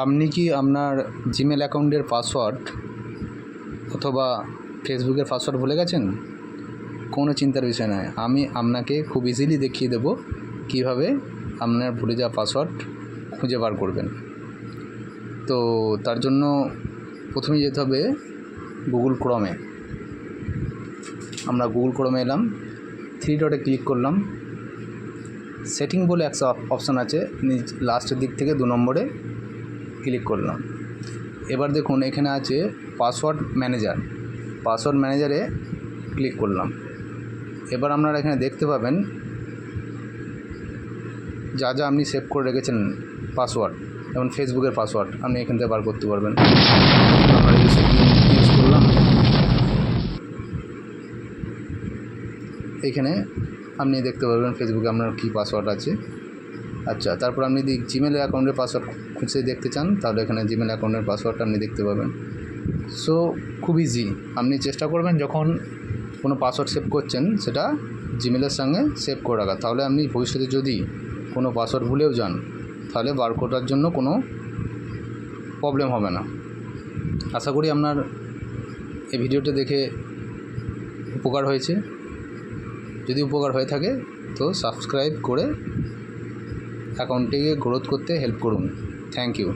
আপনি কি আপনার জিমেল অ্যাকাউন্টের পাসওয়ার্ড অথবা ফেসবুকের পাসওয়ার্ড ভুলে গেছেন? কোনো চিন্তার বিষয় নয়। আমি আপনাকে খুব ইজিলি দেখিয়ে দেবো কীভাবে আপনার ভুলে যাওয়া পাসওয়ার্ড খুঁজে বার করবেন। তো তার জন্য প্রথমে যেতে হবে গুগল ক্রমে আমরা গুগল ক্রমে এলাম থ্রি ডটে ক্লিক করলাম। সেটিং বলে একটা অপশান আছে লাস্টের দিক থেকে দু নম্বরে। ক্লিক করলাম। এবার দেখুন, এখানে আছে পাসওয়ার্ড ম্যানেজার পাসওয়ার্ড ম্যানেজারে ক্লিক করলাম। এবার আপনারা এখানে দেখতে পাবেন, যা যা আপনি সেভ করে রেখেছেন পাসওয়ার্ড যেমন ফেসবুকের পাসওয়ার্ড আপনি এখান থেকে বার করতে পারবেন। আমরা ইউজ করলাম। এখানে আপনি দেখতে পারবেন ফেসবুকে আপনার কী পাসওয়ার্ড আছে। আচ্ছা তারপর আপনি যদি জিমেল অ্যাকাউন্টের পাসওয়ার্ড খুঁজে দেখতে চান, তাহলে এখানে জিমেল অ্যাকাউন্টের পাসওয়ার্ডটা আপনি দেখতে পাবেন। সো খুব ইজি আপনি চেষ্টা করবেন যখন কোনো পাসওয়ার্ড সেভ করছেন, সেটা জিমেলের সঙ্গে সেভ করে রাখা। তাহলে আপনি ভবিষ্যতে যদি কোনো পাসওয়ার্ড ভুলেও যান, তাহলে বার করার জন্য কোনো প্রবলেম হবে না। আশা করি আপনার এই ভিডিওটা দেখে উপকার হয়েছে। যদি উপকার হয়ে থাকে, তো সাবস্ক্রাইব করে অ্যাকাউন্টটিকে গ্রোথ করতে হেল্প করুন। Thank you